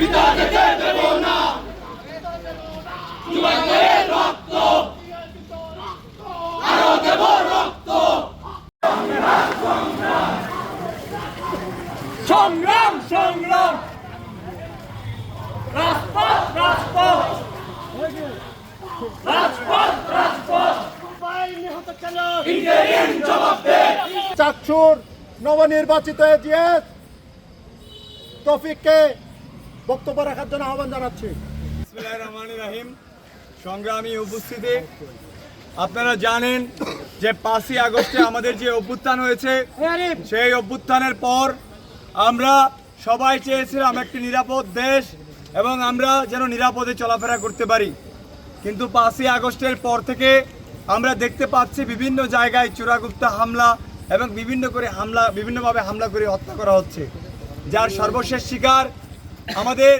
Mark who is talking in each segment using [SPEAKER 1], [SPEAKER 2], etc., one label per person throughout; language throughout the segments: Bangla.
[SPEAKER 1] পিতা যেতে দেব না। যুবকের রক্ত। আরও দেব রক্ত। সংগ্রাম সংগ্রাম। রাজপথ রাজপথ। রাজপথ রাজপথ।
[SPEAKER 2] চাকসুর নবনির্বাচিত এজিএস, তফিককে বক্তব্য রাখার জন্য আহ্বান জানাচ্ছি।
[SPEAKER 3] রহমানির রহিম। সংগ্রামী উপস্থিতি, আপনারা জানেন যে পাঁচই আগস্টে আমাদের যে অভ্যুত্থান হয়েছে, সেই অভ্যুত্থানের পর আমরা সবাই চেয়েছিলাম একটি নিরাপদ দেশ এবং আমরা যেন নিরাপদে চলাফেরা করতে পারি। কিন্তু পাঁচই আগস্টের পর থেকে আমরা দেখতে পাচ্ছি বিভিন্ন জায়গায় চোরাগুপ্তা হামলা এবং বিভিন্ন করে হামলা, বিভিন্নভাবে হামলা করে হত্যা করা হচ্ছে। যার সর্বশেষ শিকার আমাদের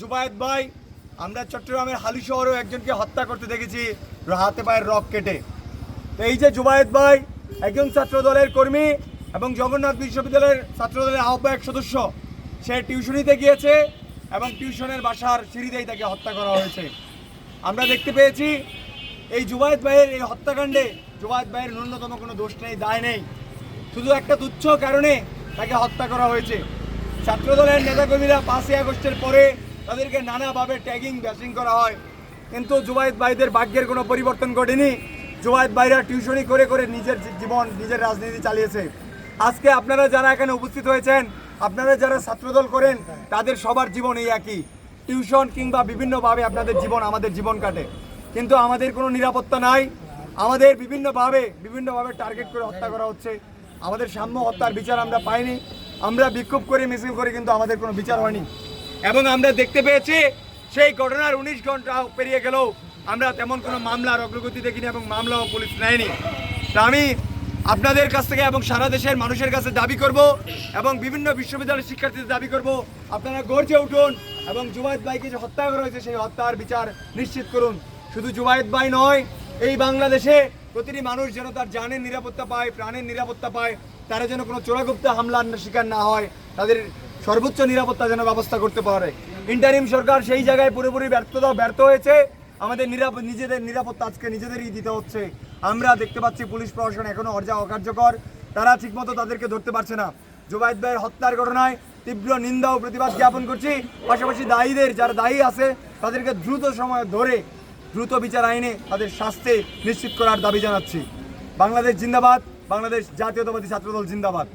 [SPEAKER 3] জুবায়েদ ভাই, আমরা চট্টগ্রামের হালি শহরেও একজনকে হত্যা করতে দেখেছি হাতে পায়ের রক কেটে। তো এই যে জুবায়েদ ভাই, একজন ছাত্র দলের কর্মী এবং জগন্নাথ বিশ্ববিদ্যালয়ের ছাত্র দলের আহ্বায়ক সদস্য, সে টিউশনিতে গিয়েছে এবং টিউশনের বাসার সিঁড়িতেই তাকে হত্যা করা হয়েছে। আমরা দেখতে পেয়েছি, এই জুবায়েদ ভাইয়ের এই হত্যাকাণ্ডে জুবায়েদ ভাইয়ের ন্যূনতম কোনো দোষ নেই, দায় নেই। শুধু একটা তুচ্ছ কারণে তাকে হত্যা করা হয়েছে। ছাত্রদলের নেতাকর্মীরা পাঁচই আগস্টের পরে তাদেরকে নানাভাবে ট্যাগিং ব্যাসিং করা হয়। কিন্তু জুবায়েদ ভাইদের ভাগ্যের কোনো পরিবর্তন ঘটেনি। জুবায়েদ ভাইরা টিউশনি করে করে নিজের জীবন, নিজের রাজনীতি চালিয়েছে। আজকে আপনারা যারা এখানে উপস্থিত হয়েছেন, আপনারা যারা ছাত্রদল করেন, তাদের সবার জীবন এই একই। টিউশন কিংবা বিভিন্নভাবে আপনাদের জীবন, আমাদের জীবন কাটে। কিন্তু আমাদের কোনো নিরাপত্তা নাই। আমাদের বিভিন্নভাবে বিভিন্নভাবে টার্গেট করে হত্যা করা হচ্ছে। আমাদের সাম্য হত্যার বিচার আমরা পাইনি। আমরা বিক্ষোভ করে, মিছিল করে, কিন্তু আমাদের কোনো বিচার হয়নি। এবং আমরা দেখতে পেয়েছি, সেই ঘটনার উনিশ ঘণ্টা পেরিয়ে গেলেও আমরা তেমন কোনো মামলার অগ্রগতি দেখিনি এবং মামলাও পুলিশ নেয়নি। তা আমি আপনাদের কাছ থেকে এবং সারা দেশের মানুষের কাছে দাবি করব এবং বিভিন্ন বিশ্ববিদ্যালয়ের শিক্ষার্থীদের দাবি করব, আপনারা গর্জে উঠুন এবং জুবায়েদ ভাইকে যে হত্যা করা হয়েছে, সেই হত্যার বিচার নিশ্চিত করুন। শুধু জুবায়েদ ভাই নয়, এই বাংলাদেশে প্রতিটি মানুষ যেন তার জানের নিরাপত্তা পায়, প্রাণের নিরাপত্তা পায়, তারা যেন কোনো চোরাগুপ্তা হামলার শিকার না হয়, তাদের সর্বোচ্চ নিরাপত্তা যেন ব্যবস্থা করতে পারে। ইন্টারিম সরকার সেই জায়গায় পুরোপুরি ব্যর্থতা ব্যর্থ হয়েছে। আমাদের নিরাপদ নিজেদের নিরাপত্তা আজকে নিজেদেরই দিতে হচ্ছে। আমরা দেখতে পাচ্ছি পুলিশ প্রশাসন এখনও অর্জা অকার্যকর। তারা ঠিকমতো তাদেরকে ধরতে পারছে না। জুবাইদ ভাইয়ের হত্যার ঘটনায় তীব্র নিন্দা ও প্রতিবাদ জ্ঞাপন করছি। পাশাপাশি দায়ীদের, যারা দায়ী আছে, তাদেরকে দ্রুত সময় ধরে দ্রুত বিচার আইনে তাদের শাস্তি নিশ্চিত করার দাবি জানাচ্ছি। বাংলাদেশ জিন্দাবাদ, বাংলাদেশ জাতীয়তাবাদী ছাত্রদল জিন্দাবাদ।